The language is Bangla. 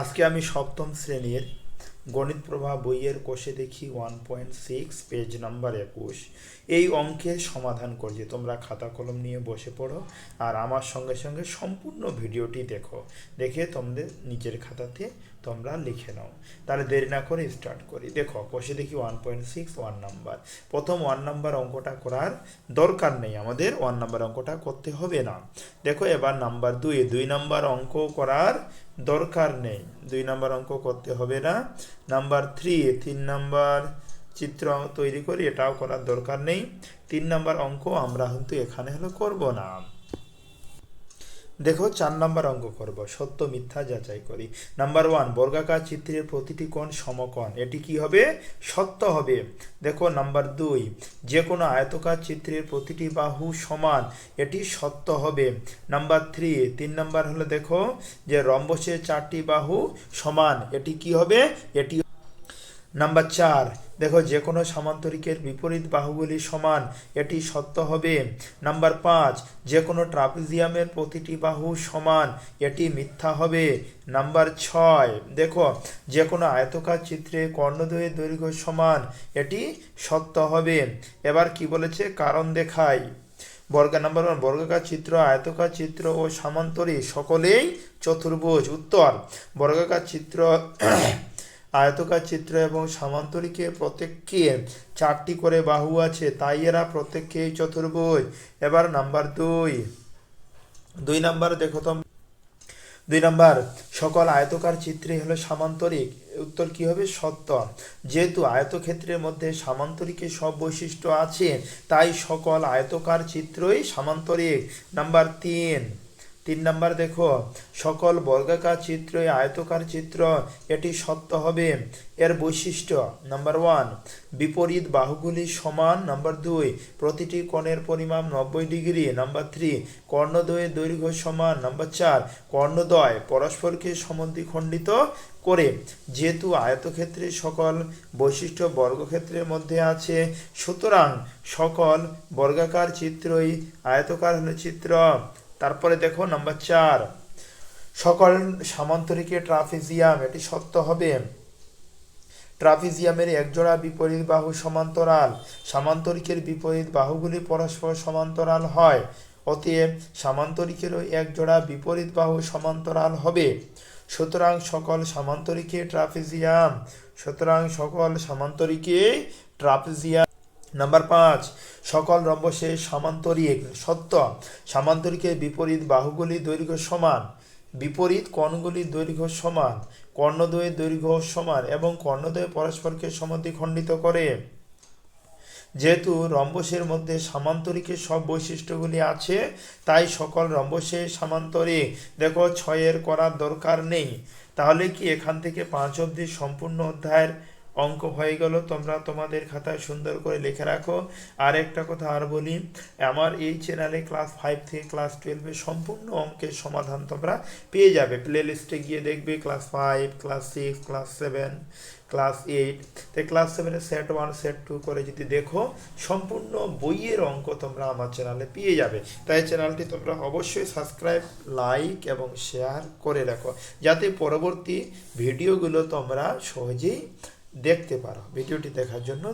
আজকে আমি সপ্তম শ্রেণির গণিত প্রভা বইয়ের কোষে দেখি one point six page number একুশ। এই অঙ্কের সমাধান করছি। তোমরা খাতা কলম নিয়ে বসে পড়ো আর আমার সঙ্গে সঙ্গে সম্পূর্ণ ভিডিওটি দেখো। দেখে তোমাদের নিজের খাতাতে তোমরা লিখে নাও। তাহলে দেরি না করে স্টার্ট করি। দেখো কোষে দেখি one point six one number প্রথম ওয়ান নাম্বার অঙ্কটা করার দরকার নেই আমাদের ওয়ান নাম্বার অঙ্কটা করতে হবে না। দেখো, এবার নাম্বার দুই দুই নাম্বার অঙ্ক করার দরকার নেই। দুই নাম্বার অঙ্ক করতে হবে না। নাম্বার থ্রি তিন নাম্বার চিত্র তৈরি করি, এটাও করার দরকার নেই। তিন নাম্বার অঙ্ক আমরা কিন্তু এখানে হলো করব না। দেখো চার নাম্বার অঙ্ক করব, সত্য, মিথ্যা যাচাই করি। নাম্বার ওয়ান বর্গাকার চিত্রের প্রতিটি কোণ সমকোণ। এটি কি হবে? সত্য হবে। দেখো নাম্বার দুই যে কোনো আয়তকার চিত্রের প্রতিটি বাহু সমান, এটি সত্য হবে। নাম্বার থ্রি তিন নাম্বার হলো দেখো যে রম্বসের চারটি বাহু সমান, এটি কি হবে? এটি নাম্বার চার, দেখো যে কোনো সামান্তরিকের বিপরীত বাহুগুলি সমান, এটি সত্য হবে। নাম্বার পাঁচ যে কোনো ট্রাপিজিয়ামের প্রতিটি বাহু সমান, এটি মিথ্যা হবে। নাম্বার ছয়, দেখো যে কোনো আয়তকার চিত্রে কর্ণদ্বয়ের দৈর্ঘ্য সমান, এটি সত্য হবে। এবার কি বলেছে? কারণ দেখাই। বর্গা নাম্বার ওয়ান বর্গাকার চিত্র, আয়তকার চিত্র ও সামান্তরিক সকলেই চতুর্ভুজ। উত্তর, বর্গাকার চিত্র আয়তকার চিত্র এবং সামান্তরিকের প্রত্যেককে চারটি করে বাহু আছে, তাই এরা প্রত্যেককেই চতুর্ভুজ। এবার নাম্বার দুই। দুই নাম্বার দেখো তো। দুই নাম্বার, সকল আয়তকার চিত্রে হলো সামান্তরিক। উত্তর কি হবে? সত্য। যেহেতু আয়তক্ষেত্রের মধ্যে সামান্তরিকের সব বৈশিষ্ট্য আছে, তাই সকল আয়তকার চিত্রই সামান্তরিক। নাম্বার তিন। তিন নাম্বার দেখো, সকল বর্গাকার চিত্রই আয়তকার চিত্র, এটি সত্য হবে। এর বৈশিষ্ট্য নাম্বার ওয়ান বিপরীত বাহুগুলি সমান নাম্বার দুই, প্রতিটি কোণের পরিমাপ নব্বই ডিগ্রি নাম্বার থ্রি কর্ণদ্বয়ের দৈর্ঘ্য সমান নাম্বার চার, কর্ণদ্বয় পরস্পরকে সমদ্বিখণ্ডিত করে। যেহেতু আয়তক্ষেত্রে সকল বৈশিষ্ট্য বর্গক্ষেত্রের মধ্যে আছে, সুতরাং সকল বর্গাকার চিত্রই আয়তকার হলো চিত্র। তারপরে দেখো নাম্বার চার। সকল সামান্তরিকে ট্রাফিজিয়াম, এটি সত্য হবে। ট্রাফিজিয়ামের একজোড়া বিপরীত বাহু সমান্তরাল। সামান্তরিকের বিপরীত বাহুগুলি পরস্পর সমান্তরাল হয়। অতএব সামান্তরিকেরও একজোড়া বিপরীত বাহু সমান্তরাল হবে। সুতরাং সকল সামান্তরিকে ট্রাফিজিয়াম, সুতরাং সকল সামান্তরিকে ট্রাফিজিয়াম নাম্বার পাঁচ, সকল রম্বসের সামান্তরিক, সত্য। সামান্তরিকের বিপরীত বাহুগুলি দৈর্ঘ্য সমান। বিপরীত কর্ণগুলির দৈর্ঘ্য সমান। কর্ণদ্বয়ের দৈর্ঘ্য সমান এবং কর্ণদ্বয় পরস্পরকে সমদ্বিখণ্ডিত করে। যেহেতু রম্বসের মধ্যে সামান্তরিকের সব বৈশিষ্ট্যগুলি আছে, তাই সকল রম্বসের সামান্তরিক। দেখো, ছয়ের করার দরকার নেই। তাহলে কি এখান থেকে পাঁচ অবধি সম্পূর্ণ অধ্যায়ের অঙ্ক হয়ে গেল, তোমরা তোমাদের খাতায় সুন্দর করে লিখে রাখো। আর একটা কথা আর বলি, আমার এই চ্যানেলে ক্লাস ফাইভ থেকে ক্লাস টুয়েলভে সম্পূর্ণ অঙ্কের সমাধান তোমরা পেয়ে যাবে। প্লে লিস্টে গিয়ে দেখবে class five class six class seven class eight তো ক্লাস সেভেনের সেট ওয়ান সেট টু করে যদি দেখো, সম্পূর্ণ বইয়ের অঙ্ক তোমরা আমার চ্যানেলে পেয়ে যাবে। তাই চ্যানেলটি তোমরা অবশ্যই সাবস্ক্রাইব লাইক এবং শেয়ার করে রাখো। যাতে পরবর্তী ভিডিওগুলো তোমরা সহজেই দেখতে পারো ভিডিওটি দেখার জন্য